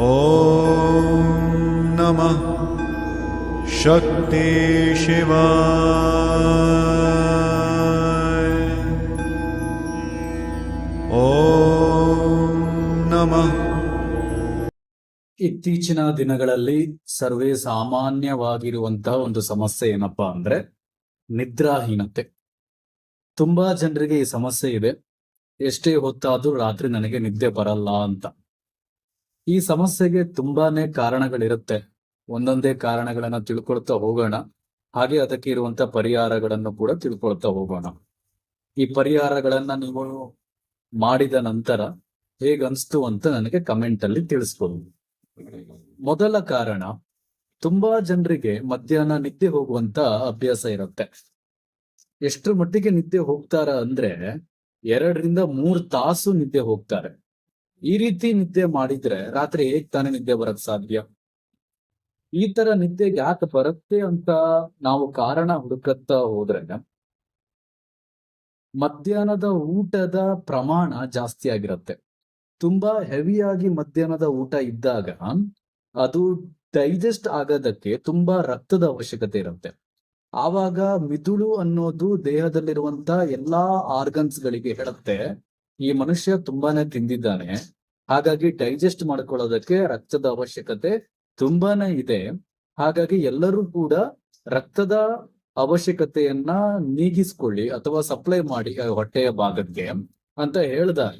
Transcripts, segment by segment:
ॐ नमः शक्ति शिवाय ॐ नमः ಇತ್ತೀಚಿನ ದಿನಗಳಲ್ಲಿ ಸರ್ವೇ ಸಾಮಾನ್ಯವಾಗಿರುವಂತಹ ಒಂದು ಸಮಸ್ಯೆ ಏನಪ್ಪಾ ಅಂದ್ರೆ ನಿದ್ರಾಹೀನತೆ ತುಂಬಾ ಜನರಿಗೆ ಈ ಸಮಸ್ಯೆ ಇದೆ ಎಷ್ಟೇ ಹೊತ್ತಾದ್ರೂ ರಾತ್ರಿ ನನಗೆ ನಿದ್ದೆ ಬರಲ್ಲ ಅಂತ ಈ ಸಮಸ್ಯೆಗೆ ತುಂಬಾನೇ ಕಾರಣಗಳಿರುತ್ತೆ. ಒಂದೊಂದೇ ಕಾರಣಗಳನ್ನ ತಿಳ್ಕೊಳ್ತಾ ಹೋಗೋಣ. ಹಾಗೆ ಅದಕ್ಕೆ ಇರುವಂತ ಪರಿಹಾರಗಳನ್ನು ಕೂಡ ತಿಳ್ಕೊಳ್ತಾ ಹೋಗೋಣ. ಈ ಪರಿಹಾರಗಳನ್ನ ನೀವು ಮಾಡಿದ ನಂತರ ಹೇಗನ್ಸ್ತು ಅಂತ ನನಗೆ ಕಮೆಂಟ್ ಅಲ್ಲಿ ತಿಳಿಸ್ಬೋದು. ಮೊದಲ ಕಾರಣ, ತುಂಬಾ ಜನರಿಗೆ ಮಧ್ಯಾಹ್ನ ನಿದ್ದೆ ಹೋಗುವಂತ ಅಭ್ಯಾಸ ಇರುತ್ತೆ. ಎಷ್ಟು ಮಟ್ಟಿಗೆ ನಿದ್ದೆ ಹೋಗ್ತಾರ ಅಂದ್ರೆ ಎರಡರಿಂದ ಮೂರ್ ತಾಸು ನಿದ್ದೆ ಹೋಗ್ತಾರೆ. ಈ ರೀತಿ ನಿದ್ದೆ ಮಾಡಿದ್ರೆ ರಾತ್ರಿ ಹೇಗ್ ತಾನೇ ನಿದ್ದೆ ಬರಕ್ ಸಾಧ್ಯ? ಈ ತರ ನಿದ್ದೆ ಯಾಕೆ ಬರುತ್ತೆ ಅಂತ ನಾವು ಕಾರಣ ಹುಡುಕತ್ತಾ ಹೋದ್ರೆ ಮಧ್ಯಾಹ್ನದ ಊಟದ ಪ್ರಮಾಣ ಜಾಸ್ತಿ ಆಗಿರುತ್ತೆ. ತುಂಬಾ ಹೆವಿಯಾಗಿ ಮಧ್ಯಾಹ್ನದ ಊಟ ಇದ್ದಾಗ ಅದು ಡೈಜೆಸ್ಟ್ ಆಗೋದಕ್ಕೆ ತುಂಬಾ ರಕ್ತದ ಅವಶ್ಯಕತೆ ಇರುತ್ತೆ. ಆವಾಗ ಮಿದುಳು ಅನ್ನೋದು ದೇಹದಲ್ಲಿರುವಂತ ಎಲ್ಲಾ ಆರ್ಗನ್ಸ್ ಗಳಿಗೆ ಹೇಳುತ್ತೆ. ಈ ಮನುಷ್ಯ ತುಂಬಾನೇ ತಿಂದಿದ್ದಾನೆ. ಹಾಗಾಗಿ ಡೈಜೆಸ್ಟ್ ಮಾಡ್ಕೊಳ್ಳೋದಕ್ಕೆ ರಕ್ತದ ಅವಶ್ಯಕತೆ ತುಂಬಾನೇ ಇದೆ. ಹಾಗಾಗಿ ಎಲ್ಲರೂ ಕೂಡ ರಕ್ತದ ಅವಶ್ಯಕತೆಯನ್ನ ನೀಗಿಸ್ಕೊಳ್ಳಿ ಅಥವಾ ಸಪ್ಲೈ ಮಾಡಿ ಹೊಟ್ಟೆಯ ಭಾಗಕ್ಕೆ ಅಂತ ಹೇಳಿದಾಗ.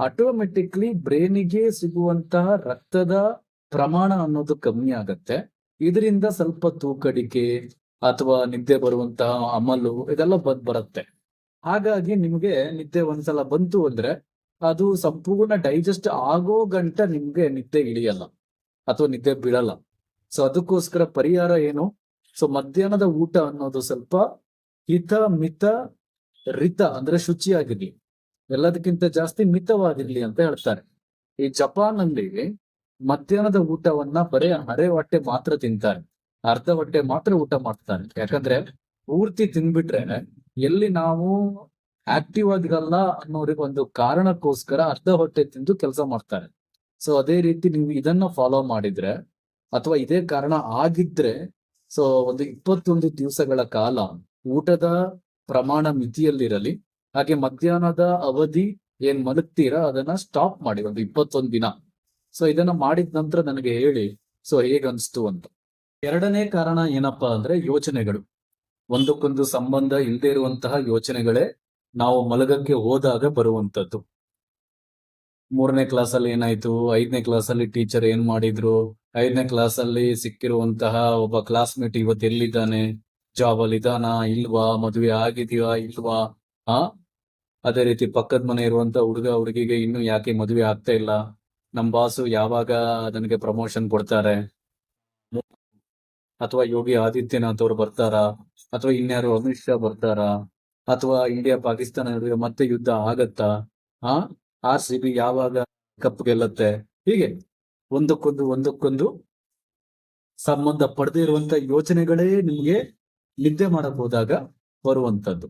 ಆಟೋಮೆಟಿಕ್ಲಿ ಬ್ರೈನಿಗೆ ಸಿಗುವಂತಹ ರಕ್ತದ ಪ್ರಮಾಣ ಅನ್ನೋದು ಕಮ್ಮಿ ಆಗತ್ತೆ. ಇದರಿಂದ ಸ್ವಲ್ಪ ತೂಕಡಿಕೆ ಅಥವಾ ನಿದ್ದೆ ಬರುವಂತಹ ಅಮಲು ಇದೆಲ್ಲ ಬಂದ್ ಬರುತ್ತೆ. ಹಾಗಾಗಿ ನಿಮ್ಗೆ ನಿದ್ದೆ ಒಂದ್ಸಲ ಬಂತು ಅಂದ್ರೆ ಅದು ಸಂಪೂರ್ಣ ಡೈಜೆಸ್ಟ್ ಆಗೋ ಗಂಟ ನಿಮ್ಗೆ ನಿದ್ದೆ ಇಳಿಯಲ್ಲ ಅಥವಾ ನಿದ್ದೆ ಬೀಳಲ್ಲ. ಸೊ ಅದಕ್ಕೋಸ್ಕರ ಪರಿಹಾರ ಏನು? ಸೊ ಮಧ್ಯಾಹ್ನದ ಊಟ ಅನ್ನೋದು ಸ್ವಲ್ಪ ಹಿತ, ಮಿತ, ರಿತ ಅಂದ್ರೆ ಶುಚಿಯಾಗಿರ್ಲಿ. ಎಲ್ಲದಕ್ಕಿಂತ ಜಾಸ್ತಿ ಮಿತವಾಗಿರ್ಲಿ ಅಂತ ಹೇಳ್ತಾರೆ. ಈ ಜಪಾನ್ ಅಲ್ಲಿ ಮಧ್ಯಾಹ್ನದ ಊಟವನ್ನ ಬರೇ ಅರೆ ಹೊಟ್ಟೆ ಮಾತ್ರ ತಿಂತಾರೆ. ಅರ್ಧ ಹೊಟ್ಟೆ ಮಾತ್ರ ಊಟ ಮಾಡ್ತಾರೆ. ಯಾಕಂದ್ರೆ ಪೂರ್ತಿ ತಿಂದ್ಬಿಟ್ರೆ ಎಲ್ಲಿ ನಾವು ಆಕ್ಟಿವ್ ಆಗಿರಲ್ಲ ಅನ್ನೋರಿಗೆ ಒಂದು ಕಾರಣಕ್ಕೋಸ್ಕರ ಅರ್ಧ ಹೊಟ್ಟೆ ತಿಂದು ಕೆಲಸ ಮಾಡ್ತಾರೆ. ಸೊ ಅದೇ ರೀತಿ ನೀವು ಇದನ್ನ ಫಾಲೋ ಮಾಡಿದ್ರೆ ಅಥವಾ ಇದೇ ಕಾರಣ ಆಗಿದ್ರೆ ಸೊ ಒಂದು ಇಪ್ಪತ್ತೊಂದು ದಿವಸಗಳ ಕಾಲ ಊಟದ ಪ್ರಮಾಣ ಮಿತಿಯಲ್ಲಿರಲಿ, ಹಾಗೆ ಮಧ್ಯಾಹ್ನದ ಅವಧಿ ಏನ್ ಮಲಗ್ತೀರಾ ಅದನ್ನ ಸ್ಟಾಪ್ ಮಾಡಿ, ಒಂದು ಇಪ್ಪತ್ತೊಂದು ದಿನ. ಸೊ ಇದನ್ನ ಮಾಡಿದ ನಂತರ ನನಗೆ ಹೇಳಿ ಸೊ ಹೇಗನ್ಸ್ತು ಅಂತ. ಎರಡನೇ ಕಾರಣ ಏನಪ್ಪಾ ಅಂದ್ರೆ ಯೋಚನೆಗಳು. ಒಂದಕ್ಕೊಂದು ಸಂಬಂಧ ಇಲ್ಲದೆ ಇರುವಂತಹ ಯೋಚನೆಗಳೇ ನಾವು ಮಲಗಕ್ಕೆ ಹೋದಾಗ ಬರುವಂತದ್ದು ಮೂರನೇ ಕ್ಲಾಸ್ ಅಲ್ಲಿ ಏನಾಯ್ತು? ಐದನೇ ಕ್ಲಾಸ್ ಅಲ್ಲಿ ಟೀಚರ್ ಏನ್ ಮಾಡಿದ್ರು? ಐದನೇ ಕ್ಲಾಸ್ ಅಲ್ಲಿ ಸಿಕ್ಕಿರುವಂತಹ ಒಬ್ಬ ಕ್ಲಾಸ್ಮೇಟ್ ಇವತ್ತು ಎಲ್ಲಿದ್ದಾನೆ? ಜಾಬ್ ಅಲ್ಲಿ ಇದಾನ ಇಲ್ವಾ? ಮದುವೆ ಆಗಿದೀವಾ ಇಲ್ವಾ? ಆ? ಅದೇ ರೀತಿ ಪಕ್ಕದ ಮನೆ ಇರುವಂತ ಹುಡುಗ ಹುಡುಗಿಗೆ ಇನ್ನು ಯಾಕೆ ಮದುವೆ ಆಗ್ತಾ ಇಲ್ಲ? ನಮ್ ಬಾಸು ಯಾವಾಗ ನನಗೆ ಪ್ರಮೋಷನ್ ಕೊಡ್ತಾರೆ? ಅಥವಾ ಯೋಗಿ ಆದಿತ್ಯನಾಥ್ ಅವರು ಬರ್ತಾರಾ? ಅಥವಾ ಇನ್ಯಾರು ಅಮಿತ್ ಶಾ ಬರ್ತಾರಾ? ಅಥವಾ ಇಂಡಿಯಾ ಪಾಕಿಸ್ತಾನ ನಡುವೆ ಮತ್ತೆ ಯುದ್ಧ ಆಗತ್ತಾ? ಆ? ಆರ್ ಸಿ ಬಿ ಯಾವಾಗ ಕಪ್ ಗೆಲ್ಲತ್ತೆ? ಹೀಗೆ. ಒಂದಕ್ಕೊಂದು ಒಂದಕ್ಕೊಂದು ಸಂಬಂಧ ಪಡೆದೇ ಇರುವಂತ ಯೋಚನೆಗಳೇ ನಿಮ್ಗೆ ನಿದ್ದೆ ಮಾಡಬಹುದಾಗ ಹೋದಾಗ ಬರುವಂತದ್ದು.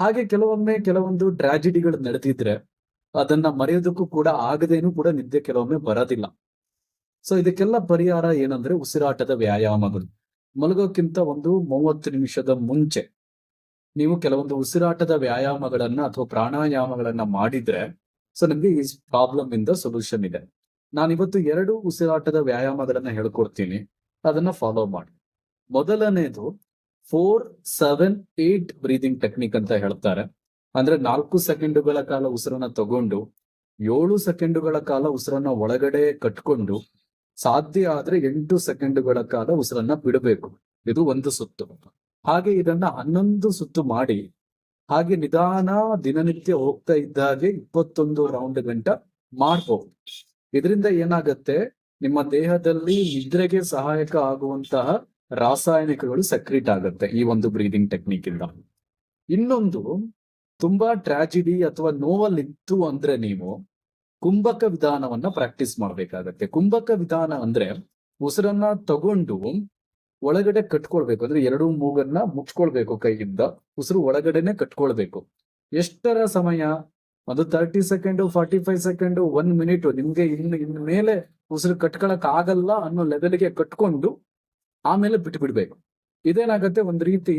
ಹಾಗೆ ಕೆಲವೊಮ್ಮೆ ಕೆಲವೊಂದು ಟ್ರಾಜಿಡಿಗಳು ನಡೆದಿದ್ರೆ ಅದನ್ನ ಮರೆಯೋದಕ್ಕೂ ಕೂಡ ಆಗದೇನು ಕೂಡ ನಿದ್ದೆ ಕೆಲವೊಮ್ಮೆ ಬರೋದಿಲ್ಲ. ಸೊ ಇದಕ್ಕೆಲ್ಲ ಪರಿಹಾರ ಏನಂದ್ರೆ ಉಸಿರಾಟದ ವ್ಯಾಯಾಮಗಳು ಮಲಗೋಕ್ಕಿಂತ ಒಂದು ಮೂವತ್ತು ನಿಮಿಷದ ಮುಂಚೆ ನೀವು ಕೆಲವೊಂದು ಉಸಿರಾಟದ ವ್ಯಾಯಾಮಗಳನ್ನ ಅಥವಾ ಪ್ರಾಣಾಯಾಮಗಳನ್ನ ಮಾಡಿದ್ರೆ, ಸೊ, ನಮ್ಗೆ ಈ ಪ್ರಾಬ್ಲಮ್ ಇಂದ ಸೊಲ್ಯೂಷನ್ ಇದೆ. ನಾನಿವತ್ತು ಎರಡು ಉಸಿರಾಟದ ವ್ಯಾಯಾಮಗಳನ್ನ ಹೇಳ್ಕೊಡ್ತೀನಿ. ಅದನ್ನ ಫಾಲೋ ಮಾಡಿ. ಮೊದಲನೇದು four seven eight breathing technique ಅಂತ ಹೇಳ್ತಾರೆ. ಅಂದ್ರೆ ನಾಲ್ಕು ಸೆಕೆಂಡುಗಳ ಕಾಲ ಉಸಿರನ್ನ ತಗೊಂಡು, ಏಳು ಸೆಕೆಂಡುಗಳ ಕಾಲ ಉಸಿರನ್ನ ಒಳಗಡೆ ಕಟ್ಕೊಂಡು ಸಾಧ್ಯ ಆದ್ರೆ ಎಂಟು ಸೆಕೆಂಡುಗಳ ಕಾಲ ಉಸಿರನ್ನ ಬಿಡಬೇಕು. ಇದು ಒಂದು ಸುತ್ತು. ಹಾಗೆ ಇದನ್ನ ಹನ್ನೊಂದು ಸುತ್ತು ಮಾಡಿ, ಹಾಗೆ ನಿಧಾನ ದಿನನಿತ್ಯ ಹೋಗ್ತಾ ಇದ್ದಾಗೆ ಇಪ್ಪತ್ತೊಂದು ರೌಂಡ್ ಗಂಟ ಮಾಡ್ಬೋದು. ಇದರಿಂದ ಏನಾಗತ್ತೆ, ನಿಮ್ಮ ದೇಹದಲ್ಲಿ ನಿದ್ರೆಗೆ ಸಹಾಯಕ ಆಗುವಂತಹ ರಾಸಾಯನಿಕಗಳು ಸಕ್ರೀಟ್ ಆಗುತ್ತೆ ಈ ಒಂದು ಬ್ರೀದಿಂಗ್ ಟೆಕ್ನಿಕ್ ಇಂದ. ಇನ್ನೊಂದು, ತುಂಬಾ ಟ್ರಾಜಿಡಿ ಅಥವಾ ನೋವಲ್ಲಿತ್ತು ಅಂದ್ರೆ ನೀವು ಕುಂಭಕ ವಿಧಾನವನ್ನ ಪ್ರಾಕ್ಟೀಸ್ ಮಾಡ್ಬೇಕಾಗತ್ತೆ. ಕುಂಭಕ ವಿಧಾನ ಅಂದ್ರೆ ಉಸಿರನ್ನ ತಗೊಂಡು ಒಳಗಡೆ ಕಟ್ಕೊಳ್ಬೇಕು. ಅಂದ್ರೆ ಎರಡು ಮೂಗನ್ನ ಮುಚ್ಕೊಳ್ಬೇಕು ಕೈಯಿಂದ. ಉಸಿರು ಒಳಗಡೆನೆ ಕಟ್ಕೊಳ್ಬೇಕು. ಎಷ್ಟರ ಸಮಯ? ಒಂದು thirty second forty five second one minute ನಿಮ್ಗೆ ಇನ್ನು ಇನ್ ಮೇಲೆ ಉಸಿರು ಕಟ್ಕೊಳಕ್ ಆಗಲ್ಲ ಅನ್ನೋ ಲೆವೆಲ್ಗೆ ಕಟ್ಕೊಂಡು ಆಮೇಲೆ ಬಿಟ್ಟು ಬಿಡ್ಬೇಕು ಇದೇನಾಗತ್ತೆ? ಒಂದ್ ರೀತಿ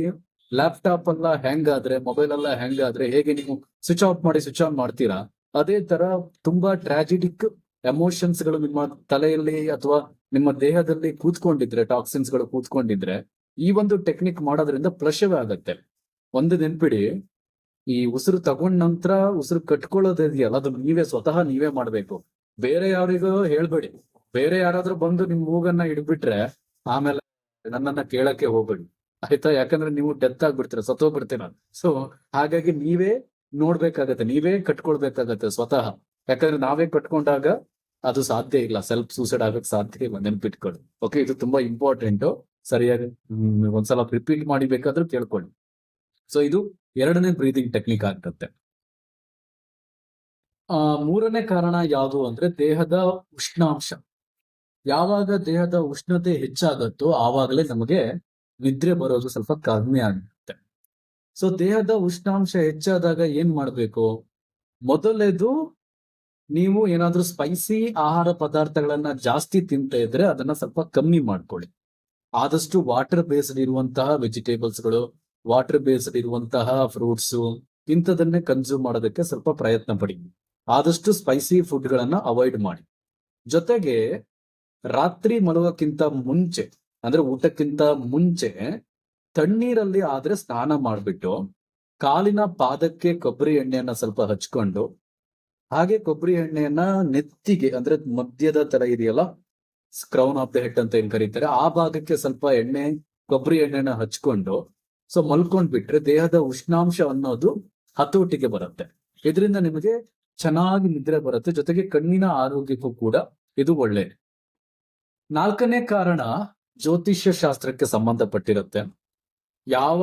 ಲ್ಯಾಪ್ಟಾಪ್ ಎಲ್ಲ ಹೆಂಗಾದ್ರೆ ಮೊಬೈಲ್ ಎಲ್ಲ ಹೆಂಗಾದ್ರೆ ಹೇಗೆ ನೀವು ಸ್ವಿಚ್ ಆಫ್ ಮಾಡಿ ಸ್ವಿಚ್ ಆನ್ ಮಾಡ್ತೀರಾ? ಅದೇ ತರ ತುಂಬಾ ಟ್ರಾಜಿಡಿಕ್ ಎಮೋಷನ್ಸ್ಗಳು ನಿಮ್ಮ ತಲೆಯಲ್ಲಿ ಅಥವಾ ನಿಮ್ಮ ದೇಹದಲ್ಲಿ ಕೂತ್ಕೊಂಡಿದ್ರೆ ಟಾಕ್ಸಿನ್ಸ್ಗಳು ಕೂತ್ಕೊಂಡಿದ್ರೆ, ಈ ಒಂದು ಟೆಕ್ನಿಕ್ ಮಾಡೋದ್ರಿಂದ ಪ್ಲಶವೇ ಆಗತ್ತೆ. ಒಂದು ನೆನ್ಪಿಡಿ, ಈ ಉಸಿರು ತಗೊಂಡ ನಂತರ ಉಸಿರು ಕಟ್ಕೊಳ್ಳೋದಿದೆಯಲ್ಲ ಅದು ನೀವೇ ಸ್ವತಃ ನೀವೇ ಮಾಡ್ಬೇಕು. ಬೇರೆ ಯಾರಿಗೂ ಹೇಳ್ಬೇಡಿ. ಬೇರೆ ಯಾರಾದ್ರೂ ಬಂದು ನಿಮ್ ಮೂಗನ್ನ ಇಡ್ಬಿಟ್ರೆ ಆಮೇಲೆ ನನ್ನನ್ನ ಕೇಳಕ್ಕೆ ಹೋಗ್ಬೇಡಿ. ಆಯ್ತಾ? ಯಾಕಂದ್ರೆ ನೀವು ಡೆತ್ ಆಗ್ಬಿಡ್ತೀರ, ಸತ್ತೋಗ್ಬಿಡ್ತೀರ. ಸೊ ಹಾಗಾಗಿ ನೀವೇ ನೋಡ್ಬೇಕಾಗತ್ತೆ, ನೀವೇ ಕಟ್ಕೊಳ್ಬೇಕಾಗತ್ತೆ ಸ್ವತಃ. ಯಾಕಂದ್ರೆ ನಾವೇ ಕಟ್ಕೊಂಡಾಗ ಅದು ಸಾಧ್ಯ ಇಲ್ಲ ಸೆಲ್ಫ್ ಸೂಸೈಡ್ ಆಗಕ್ ಸಾಧ್ಯ ಇಲ್ಲ, ನೆನ್ಪಿಟ್ಕೊಳ್ಳಿ. ಓಕೆ ಇದು ತುಂಬಾ ಇಂಪಾರ್ಟೆಂಟ್ ಸರಿಯಾಗಿ ಒಂದ್ಸಲ ರಿಪೀಟ್ ಮಾಡಿ ಬೇಕಾದ್ರೂ ಕೇಳ್ಕೊಳ್ಳಿ. ಸೊ ಇದು ಎರಡನೇ ಬ್ರೀದಿಂಗ್ ಟೆಕ್ನಿಕ್ ಆಗ್ತತ್ತೆ ಆ, ಮೂರನೇ ಕಾರಣ ಯಾವುದು ಅಂದ್ರೆ ದೇಹದ ಉಷ್ಣಾಂಶ. ಯಾವಾಗ ದೇಹದ ಉಷ್ಣತೆ ಹೆಚ್ಚಾಗತ್ತೋ ಆವಾಗಲೇ ನಮಗೆ ನಿದ್ರೆ ಬರೋದು ಸ್ವಲ್ಪ ಕಡಿಮೆ ಆಗುತ್ತೆ. ಸೊ ದೇಹದ ಉಷ್ಣಾಂಶ ಹೆಚ್ಚಾದಾಗ ಏನ್ ಮಾಡ್ಬೇಕು? ಮೊದಲೇದು ನೀವು ಏನಾದ್ರೂ ಸ್ಪೈಸಿ ಆಹಾರ ಪದಾರ್ಥಗಳನ್ನ ಜಾಸ್ತಿ ತಿಂತ ಇದ್ರೆ ಅದನ್ನ ಸ್ವಲ್ಪ ಕಮ್ಮಿ ಮಾಡ್ಕೊಳ್ಳಿ. ಆದಷ್ಟು ವಾಟರ್ ಬೇಸ್ಡ್ ಇರುವಂತಹ ವೆಜಿಟೇಬಲ್ಸ್ಗಳು ವಾಟರ್ ಬೇಸ್ಡ್ ಇರುವಂತಹ ಫ್ರೂಟ್ಸ್ ಇಂಥದನ್ನೇ ಕನ್ಸ್ಯೂಮ್ ಮಾಡೋದಕ್ಕೆ ಸ್ವಲ್ಪ ಪ್ರಯತ್ನ ಪಡಿ. ಆದಷ್ಟು ಸ್ಪೈಸಿ ಫುಡ್ ಗಳನ್ನ ಅವಾಯ್ಡ್ ಮಾಡಿ. ಜೊತೆಗೆ ರಾತ್ರಿ ಮಲಗೋಕ್ಕಿಂತ ಮುಂಚೆ, ಅಂದ್ರೆ ಊಟಕ್ಕಿಂತ ಮುಂಚೆ ತಣ್ಣೀರಲ್ಲಿ ಆದ್ರೆ ಸ್ನಾನ ಮಾಡಿಬಿಟ್ಟು ಕಾಲಿನ ಪಾದಕ್ಕೆ ಕೊಬ್ಬರಿ ಎಣ್ಣೆಯನ್ನ ಸ್ವಲ್ಪ ಹಚ್ಕೊಂಡು, ಹಾಗೆ ಕೊಬ್ಬರಿ ಎಣ್ಣೆಯನ್ನ ನೆತ್ತಿಗೆ ಅಂದ್ರೆ ಮಧ್ಯದ ತರ ಇದೆಯಲ್ಲ ಕ್ರೌನ್ ಆಫ್ ದ ಹೆಡ್ ಅಂತ ಏನ್ ಕರೀತಾರೆ, ಆ ಭಾಗಕ್ಕೆ ಸ್ವಲ್ಪ ಎಣ್ಣೆ, ಕೊಬ್ಬರಿ ಎಣ್ಣೆನ ಹಚ್ಕೊಂಡು ಸೊ ಮಲ್ಕೊಂಡ್ ಬಿಟ್ರೆ ದೇಹದ ಉಷ್ಣಾಂಶ ಅನ್ನೋದು ಹತೋಟಿಗೆ ಬರುತ್ತೆ. ಇದರಿಂದ ನಿಮಗೆ ಚೆನ್ನಾಗಿ ನಿದ್ರೆ ಬರುತ್ತೆ, ಜೊತೆಗೆ ಕಣ್ಣಿನ ಆರೋಗ್ಯಕ್ಕೂ ಕೂಡ ಇದು ಒಳ್ಳೆ ನಾಲ್ಕನೇ ಕಾರಣ ಜ್ಯೋತಿಷ್ಯ ಶಾಸ್ತ್ರಕ್ಕೆ ಸಂಬಂಧಪಟ್ಟಿರುತ್ತೆ. ಯಾವ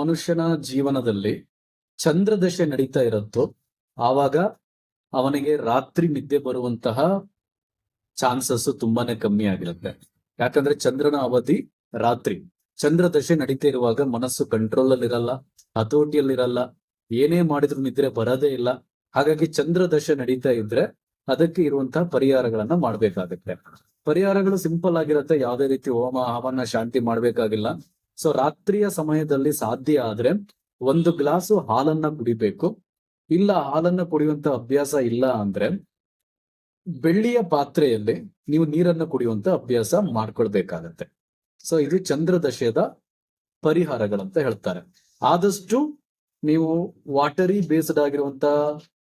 ಮನುಷ್ಯನ ಜೀವನದಲ್ಲಿ ಚಂದ್ರದಶೆ ನಡೀತಾ ಇರುತ್ತೋ ಆವಾಗ ಅವನಿಗೆ ರಾತ್ರಿ ನಿದ್ದೆ ಬರುವಂತಹ ಚಾನ್ಸಸ್ ತುಂಬಾನೇ ಕಮ್ಮಿ ಆಗಿರುತ್ತೆ. ಯಾಕಂದ್ರೆ ಚಂದ್ರನ ಅವಧಿ ರಾತ್ರಿ. ಚಂದ್ರದಶೆ ನಡೀತಾ ಇರುವಾಗ ಮನಸ್ಸು ಕಂಟ್ರೋಲ್ ಅಲ್ಲಿ ಇರಲ್ಲ ಹತೋಟಿಯಲ್ಲಿರಲ್ಲ, ಏನೇ ಮಾಡಿದ್ರು ನಿದ್ರೆ ಬರೋದೇ ಇಲ್ಲ. ಹಾಗಾಗಿ ಚಂದ್ರದಶೆ ನಡೀತಾ ಇದ್ರೆ ಅದಕ್ಕೆ ಇರುವಂತಹ ಪರಿಹಾರಗಳನ್ನ ಮಾಡ್ಬೇಕಾಗತ್ತೆ. ಪರಿಹಾರಗಳು ಸಿಂಪಲ್ ಆಗಿರುತ್ತೆ, ಯಾವುದೇ ರೀತಿ ಹೋಮ, ಹವನ, ಶಾಂತಿ ಮಾಡ್ಬೇಕಾಗಿಲ್ಲ. ಸೊ ರಾತ್ರಿಯ ಸಮಯದಲ್ಲಿ ಸಾಧ್ಯ ಆದ್ರೆ ಒಂದು ಗ್ಲಾಸು ಹಾಲನ್ನ ಕುಡಿಬೇಕು. ಇಲ್ಲ, ಹಾಲನ್ನ ಕುಡಿಯುವಂತ ಅಭ್ಯಾಸ ಇಲ್ಲ ಅಂದ್ರೆ ಬೆಳ್ಳಿಯ ಪಾತ್ರೆಯಲ್ಲಿ ನೀವು ನೀರನ್ನ ಕುಡಿಯುವಂತ ಅಭ್ಯಾಸ ಮಾಡ್ಕೊಳ್ಬೇಕಾಗತ್ತೆ. ಸೊ ಇದು ಚಂದ್ರದಶೆಯದ ಪರಿಹಾರಗಳಂತ ಹೇಳ್ತಾರೆ. ಆದಷ್ಟು ನೀವು ವಾಟರಿ ಬೇಸ್ಡ್ ಆಗಿರುವಂತ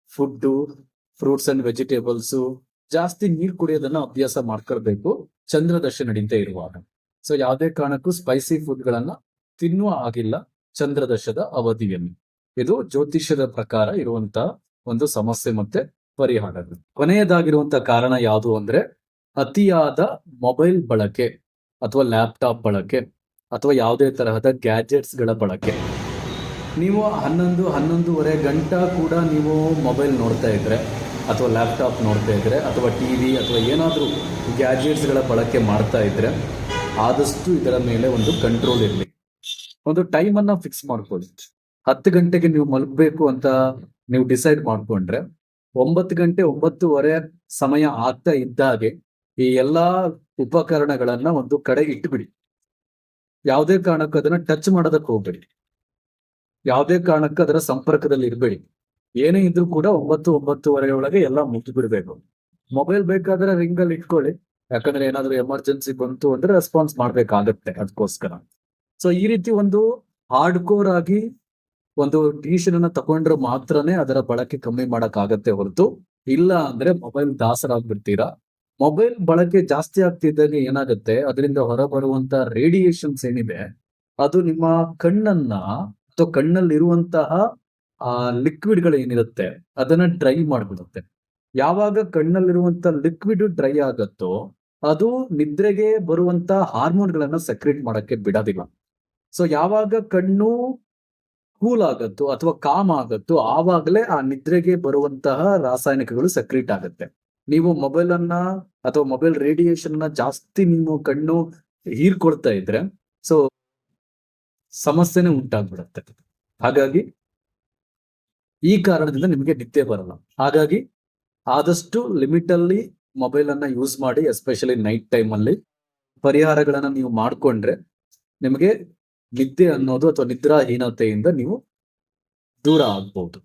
ಫುಡ್ ಫ್ರೂಟ್ಸ್ ಅಂಡ್ ವೆಜಿಟೇಬಲ್ಸ್ ಜಾಸ್ತಿ ನೀರ್ ಕುಡಿಯೋದನ್ನ ಅಭ್ಯಾಸ ಮಾಡ್ಕೊಳ್ಬೇಕು. ಚಂದ್ರದಶೆ ನಡೀತಾ ಇರುವಾಗ. ಸೊ ಯಾವುದೇ ಕಾರಣಕ್ಕೂ ಸ್ಪೈಸಿ ಫುಡ್ ಗಳನ್ನ ತಿನ್ನುವ ಆಗಿಲ್ಲ ಚಂದ್ರದಶದ ಅವಧಿಯಲ್ಲಿ. ಇದು ಜ್ಯೋತಿಷ್ಯದ ಪ್ರಕಾರ ಇರುವಂತಹ ಒಂದು ಸಮಸ್ಯೆ ಮತ್ತೆ ಪರಿಹಾರ. ಕೊನೆಯದಾಗಿರುವಂತಹ ಕಾರಣ ಯಾವುದು ಅಂದ್ರೆ ಅತಿಯಾದ ಮೊಬೈಲ್ ಬಳಕೆ ಅಥವಾ ಲ್ಯಾಪ್ಟಾಪ್ ಬಳಕೆ ಅಥವಾ ಯಾವುದೇ ತರಹದ ಗ್ಯಾಜೆಟ್ಸ್ಗಳ ಬಳಕೆ. ನೀವು ಹನ್ನೊಂದು, ಹನ್ನೊಂದೂವರೆ ಗಂಟ ಕೂಡ ನೀವು ಮೊಬೈಲ್ ನೋಡ್ತಾ ಇದ್ರೆ ಅಥವಾ ಲ್ಯಾಪ್ಟಾಪ್ ನೋಡ್ತಾ ಇದ್ರೆ ಅಥವಾ ಟಿವಿ ಅಥವಾ ಏನಾದರೂ ಗ್ಯಾಜೆಟ್ಸ್ಗಳ ಬಳಕೆ ಮಾಡ್ತಾ ಇದ್ರೆ ಆದಷ್ಟು ಇದರ ಮೇಲೆ ಒಂದು ಕಂಟ್ರೋಲ್ ಇರಲಿ ಒಂದು ಟೈಮ್ ಅನ್ನ ಫಿಕ್ಸ್ ಮಾಡ್ಕೊಳ್ಳಿ ಹತ್ತು ಗಂಟೆಗೆ ನೀವು ಮಲಗಬೇಕು ಅಂತ ನೀವು ಡಿಸೈಡ್ ಮಾಡ್ಕೊಂಡ್ರೆ, ಒಂಬತ್ತು ಗಂಟೆ ಒಂಬತ್ತುವರೆ ಸಮಯ ಆಗ್ತಾ ಇದ್ದಾಗೆ ಈ ಎಲ್ಲಾ ಉಪಕರಣಗಳನ್ನ ಒಂದು ಕಡೆ ಇಟ್ಬಿಡಿ. ಯಾವುದೇ ಕಾರಣಕ್ಕೂ ಅದನ್ನ ಟಚ್ ಮಾಡೋದಕ್ಕೆ ಹೋಗ್ಬೇಡಿ. ಯಾವುದೇ ಕಾರಣಕ್ಕೂ ಅದರ ಸಂಪರ್ಕದಲ್ಲಿ ಇರಬೇಡಿ. ಏನೇ ಇದ್ರೂ ಕೂಡ ಒಂಬತ್ತು ಒಂಬತ್ತುವರೆ ಒಳಗೆ ಎಲ್ಲ ಮುಗಿದು ಬಿಡ್ಬೇಕು ಮೊಬೈಲ್ ಬೇಕಾದ್ರೆ ರಿಂಗಲ್ಲಿ ಇಟ್ಕೊಳ್ಳಿ. ಯಾಕಂದ್ರೆ ಏನಾದ್ರು ಎಮರ್ಜೆನ್ಸಿ ಬಂತು ಅಂದ್ರೆ ರೆಸ್ಪಾನ್ಸ್ ಮಾಡ್ಬೇಕಾಗತ್ತೆ ಅದಕ್ಕೋಸ್ಕರ ಸೊ ಈ ರೀತಿ ಒಂದು ಹಾರ್ಡ್ ಕೋರ್ ಆಗಿ ಒಂದು ಟ್ಯೂಷನ್ ಅನ್ನ ತಗೊಂಡ್ರೆ ಮಾತ್ರನೇ ಅದರ ಬಳಕೆ ಕಮ್ಮಿ ಮಾಡಕ್ ಆಗತ್ತೆ ಹೊರತು ಇಲ್ಲ ಅಂದ್ರೆ ಮೊಬೈಲ್ ದಾಸರಾಗ್ಬಿಡ್ತೀರಾ? ಮೊಬೈಲ್ ಬಳಕೆ ಜಾಸ್ತಿ ಆಗ್ತಿದ್ದಾಗ ಏನಾಗುತ್ತೆ? ಅದರಿಂದ ಹೊರಬರುವಂತ ರೇಡಿಯೇಷನ್ಸ್ ಏನಿದೆ? ಅದು ನಿಮ್ಮ ಕಣ್ಣನ್ನ ಅಥವಾ ಕಣ್ಣಲ್ಲಿರುವಂತಹ, ಆ ಲಿಕ್ವಿಡ್ಗಳು ಏನಿರುತ್ತೆ ಅದನ್ನ ಡ್ರೈ ಮಾಡ್ಬಿಡುತ್ತೆ. ಯಾವಾಗ ಕಣ್ಣಲ್ಲಿರುವಂತ ಲಿಕ್ವಿಡ್ ಡ್ರೈ ಆಗತ್ತೋ ಅದು ನಿದ್ರೆಗೆ ಬರುವಂತ ಹಾರ್ಮೋನ್ ಗಳನ್ನ ಸೆಕ್ರೇಟ್ ಮಾಡಕ್ಕೆ ಬಿಡೋದಿಲ್ಲ. ಸೊ ಯಾವಾಗ ಕಣ್ಣು ಕೂಲ್ ಆಗತ್ತೋ ಅಥವಾ ಕಾಮ್ ಆಗತ್ತೋ ಆವಾಗಲೇ ಆ ನಿದ್ರೆಗೆ ಬರುವಂತಹ ರಾಸಾಯನಿಕಗಳು ಸೆಕ್ರೇಟ್ ಆಗುತ್ತೆ. ನೀವು ಮೊಬೈಲ್ ಅನ್ನ ಅಥವಾ ಮೊಬೈಲ್ ರೇಡಿಯೇಷನ್ ಅನ್ನ ಜಾಸ್ತಿ ನೀವು ಕಣ್ಣು ಹೀರ್ಕೊಳ್ತಾ ಇದ್ರೆ ಸೊ ಸಮಸ್ಯೆನೆ ಉಂಟಾಗ್ಬಿಡುತ್ತೆ. ಹಾಗಾಗಿ ಈ ಕಾರಣದಿಂದ ನಿಮಗೆ ನಿದ್ದೆ ಬರಲ್ಲ. ಹಾಗಾಗಿ ಆದಷ್ಟು ಲಿಮಿಟಲ್ಲಿ ಅಲ್ಲಿ ಮೊಬೈಲ್ ಅನ್ನ ಯೂಸ್ ಮಾಡಿ ಎಸ್ಪೆಷಲಿ ನೈಟ್ ಟೈಮ್ ಅಲ್ಲಿ ಪರಿಹಾರಗಳನ್ನ ನೀವು ಮಾಡಿಕೊಂಡ್ರೆ ನಿಮಗೆ ನಿದ್ದೆ ಅನ್ನೋದು ಅಥವಾ ನಿದ್ರಾಹೀನತೆಯಿಂದ ನೀವು ದೂರ ಆಗ್ಬಹುದು